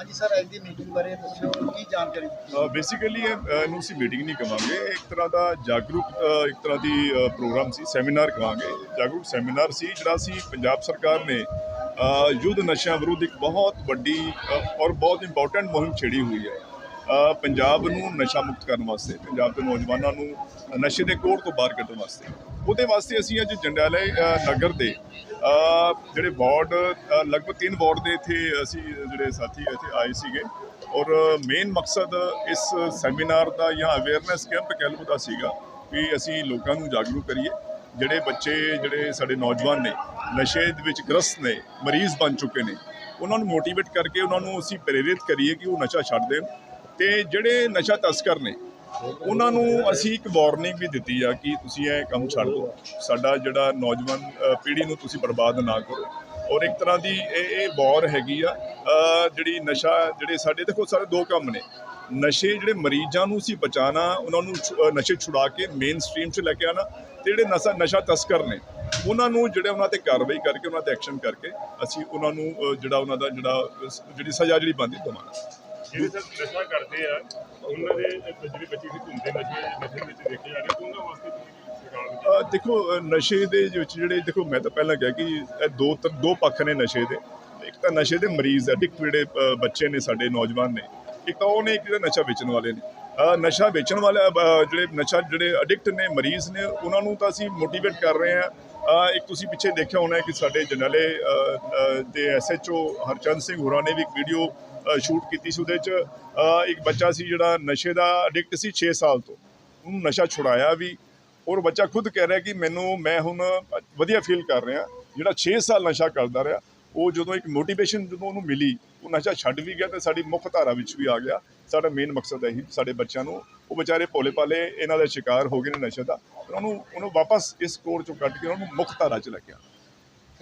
ਹਾਂਜੀ ਸਰ, ਅੱਜ ਦੀ ਮੀਟਿੰਗ ਬਾਰੇ ਦੱਸੋ ਕੀ ਜਾਣਕਾਰੀ ਬੇਸਿਕਲੀ ਇਹਨੂੰ ਅਸੀਂ ਮੀਟਿੰਗ ਨਹੀਂ ਕਵਾਂਗੇ। ਇੱਕ ਤਰ੍ਹਾਂ ਦਾ ਜਾਗਰੂਕ ਇੱਕ ਤਰ੍ਹਾਂ ਦੀ ਪ੍ਰੋਗਰਾਮ ਸੀ ਸੈਮੀਨਾਰ ਕਵਾਂਗੇ। ਜਾਗਰੂਕ ਸੈਮੀਨਾਰ ਸੀ, ਜਿਹੜਾ ਸੀ ਪੰਜਾਬ ਸਰਕਾਰ ਨੇ ਯੁੱਧ ਨਸ਼ਿਆਂ ਵਿਰੁੱਧ ਇੱਕ ਬਹੁਤ ਵੱਡੀ ਔਰ ਬਹੁਤ ਇੰਪੋਰਟੈਂਟ ਮੁਹਿੰਮ ਛੇੜੀ ਹੋਈ ਹੈ। ਪੰਜਾਬ ਨੂੰ ਨਸ਼ਾ ਮੁਕਤ ਕਰਨ ਵਾਸਤੇ, ਪੰਜਾਬ ਦੇ ਨੌਜਵਾਨਾਂ ਨੂੰ ਨਸ਼ੇ ਦੇ ਕੋੜ ਤੋਂ ਬਾਹਰ ਕੱਢਣ ਵਾਸਤੇ। ਉਹਦੇ ਵਾਸਤੇ ਅਸੀਂ ਅੱਜ ਜੰਡਿਆਲੇ ਨਗਰ ਦੇ ਜਿਹੜੇ ਵਾਰਡ ਲਗਭਗ ਤਿੰਨ ਵਾਰਡ ਦੇ ਇੱਥੇ ਅਸੀਂ ਜਿਹੜੇ ਸਾਥੀ ਇੱਥੇ ਆਏ ਸੀਗੇ। ਔਰ ਮੇਨ ਮਕਸਦ ਇਸ ਸੈਮੀਨਾਰ ਦਾ ਜਾਂ ਅਵੇਅਰਨੈਸ ਕੈਂਪ ਕਹਿ ਲਓ ਦਾ ਸੀਗਾ ਵੀ ਅਸੀਂ ਲੋਕਾਂ ਨੂੰ ਜਾਗਰੂਕ ਕਰੀਏ। ਜਿਹੜੇ ਬੱਚੇ, ਜਿਹੜੇ ਸਾਡੇ ਨੌਜਵਾਨ ਨੇ, ਨਸ਼ੇ ਦੇ ਵਿੱਚ ਗ੍ਰਸਤ ਨੇ, ਮਰੀਜ਼ ਬਣ ਚੁੱਕੇ ਨੇ, ਉਹਨਾਂ ਨੂੰ ਮੋਟੀਵੇਟ ਕਰਕੇ ਉਹਨਾਂ ਨੂੰ ਅਸੀਂ ਪ੍ਰੇਰਿਤ ਕਰੀਏ ਕਿ ਉਹ ਨਸ਼ਾ ਛੱਡ ਦੇਣ। ਤੇ ਜਿਹੜੇ ਨਸ਼ਾ ਤਸਕਰ ਨੇ, ਉਹਨਾਂ ਨੂੰ ਅਸੀਂ ਇੱਕ ਵਾਰਨਿੰਗ ਵੀ ਦਿੱਤੀ ਆ ਕਿ ਤੁਸੀਂ ਇਹ ਕੰਮ ਛੱਡ ਦਿਓ। ਸਾਡਾ ਜਿਹੜਾ ਨੌਜਵਾਨ ਪੀੜ੍ਹੀ ਨੂੰ ਤੁਸੀਂ ਬਰਬਾਦ ਨਾ ਕਰੋ। ਔਰ ਇੱਕ ਤਰ੍ਹਾਂ ਦੀ ਇਹ ਇਹ ਵਾਰ ਹੈਗੀ ਆ। ਜਿਹੜੀ ਨਸ਼ਾ, ਜਿਹੜੇ ਸਾਡੇ ਦੇਖੋ ਸਾਰੇ ਦੋ ਕੰਮ ਨੇ। ਨਸ਼ੇ ਜਿਹੜੇ ਮਰੀਜ਼ਾਂ ਨੂੰ ਅਸੀਂ ਬਚਾਣਾ ਉਹਨਾਂ ਨੂੰ ਛੁ- ਨਸ਼ੇ ਛੁਡਾ ਕੇ ਮੇਨ ਸਟ੍ਰੀਮ 'ਚ ਲੈ ਕੇ ਆਣਾ ਤੇ ਜਿਹੜੇ ਨਸ਼ਾ ਨਸ਼ਾ ਤਸਕਰ ਨੇ, ਉਹਨਾਂ ਨੂੰ ਜਿਹੜੇ ਉਹਨਾਂ ਤੇ ਕਾਰਵਾਈ ਕਰਕੇ, ਉਹਨਾਂ ਤੇ ਐਕਸ਼ਨ ਕਰਕੇ, ਅਸੀਂ ਉਹਨਾਂ ਨੂੰ ਜਿਹੜਾ ਉਹਨਾਂ ਦਾ, ਜਿਹੜਾ ਜਿਹੜੀ ਸਜ਼ਾ ਜਿਹੜੀ ਬਣਦੀ ਦਵਾਂਗੇ। ਜਿਹੜੇ ਸਰ ਨਸ਼ਾ ਕਰਦੇ ਆ, ਉਹਨਾਂ ਦੇ ਜਿਹੜੇ ਬੱਚੇ ਵੀ ਘੁੰਮਦੇ ਨਸ਼ੇ ਨਸ਼ੇ ਵਿੱਚ ਦੇਖੇ ਜਾ ਉਹਨਾਂ ਵਾਸਤੇ ਦੇਖੋ ਨਸ਼ੇ ਦੇ ਵਿੱਚ ਜਿਹੜੇ, ਦੇਖੋ, ਮੈਂ ਤਾਂ ਪਹਿਲਾਂ ਕਿਹਾ ਕਿ ਇਹ ਦੋ ਤ- ਦੋ ਪੱਖ ਨੇ ਨਸ਼ੇ ਦੇ। ਇੱਕ ਤਾਂ ਨਸ਼ੇ ਦੇ ਮਰੀਜ਼ ਐਡਿਕਟ ਜਿਹੜੇ ਬੱਚੇ ਨੇ, ਸਾਡੇ ਨੌਜਵਾਨ ਨੇ, ਇੱਕ ਤਾਂ ਉਹ ਨੇ, ਇੱਕ ਜਿਹੜੇ ਨਸ਼ਾ ਵੇਚਣ ਵਾਲੇ ਨੇ। ਨਸ਼ਾ ਵੇਚਣ ਵਾਲੇ ਜਿਹੜੇ ਨਸ਼ਾ, ਜਿਹੜੇ ਐਡਿਕਟ ਨੇ, ਮਰੀਜ਼ ਨੇ, ਉਹਨਾਂ ਨੂੰ ਤਾਂ ਅਸੀਂ ਮੋਟੀਵੇਟ ਕਰ ਰਹੇ ਹਾਂ। ਇੱਕ ਤੁਸੀਂ ਪਿੱਛੇ ਦੇਖਿਆ ਹੋਣਾ ਕਿ ਸਾਡੇ ਜਨਾਲੇ ਦੇ ਐਸਐਚਓ ਹਰਚੰਦ ਸਿੰਘ ਹੋਰਾਂ ਨੇ ਵੀ ਇੱਕ ਵੀਡੀਓ ਸ਼ੂਟ ਕੀਤੀ ਸੀ ਉਹਦੇ 'ਚ। ਇੱਕ ਬੱਚਾ ਸੀ ਜਿਹੜਾ ਨਸ਼ੇ ਦਾ ਐਡਿਕਟ ਸੀ 6 ਸਾਲ ਤੋਂ। ਉਹਨੂੰ ਨਸ਼ਾ ਛੁਡਾਇਆ ਵੀ। ਔਰ ਬੱਚਾ ਖੁਦ ਕਹਿ ਰਿਹਾ ਕਿ ਮੈਨੂੰ, ਮੈਂ ਹੁਣ ਵਧੀਆ ਫੀਲ ਕਰ ਰਿਹਾ, ਜਿਹੜਾ 6 ਸਾਲ ਨਸ਼ਾ ਕਰਦਾ ਰਿਹਾ, ਉਹ ਜਦੋਂ ਇੱਕ ਮੋਟੀਵੇਸ਼ਨ ਜਦੋਂ ਉਹਨੂੰ ਮਿਲੀ ਉਹ ਨਸ਼ਾ ਛੱਡ ਵੀ ਗਿਆ ਤੇ ਸਾਡੀ ਮੁੱਖ ਧਾਰਾ ਵਿੱਚ ਵੀ ਆ ਗਿਆ। ਸਾਡਾ ਮੇਨ ਮਕਸਦ ਇਹੀ, ਸਾਡੇ ਬੱਚਿਆਂ ਨੂੰ, ਉਹ ਵਿਚਾਰੇ ਭੋਲੇ ਭਾਲੇ, ਇਹਨਾਂ ਦਾ ਸ਼ਿਕਾਰ ਹੋ ਗਏ ਨੇ ਨਸ਼ੇ ਦਾ। ਉਹਨਾਂ ਨੂੰ ਉਹਨੂੰ ਵਾਪਸ ਇਸ ਕੋਰ ਚੋਂ ਕੱਢ ਕੇ ਉਹਨਾਂ ਨੂੰ ਮੁੱਖ ਧਾਰਾ 'ਚ ਲੈ ਕੇ ਆਉਣਾ।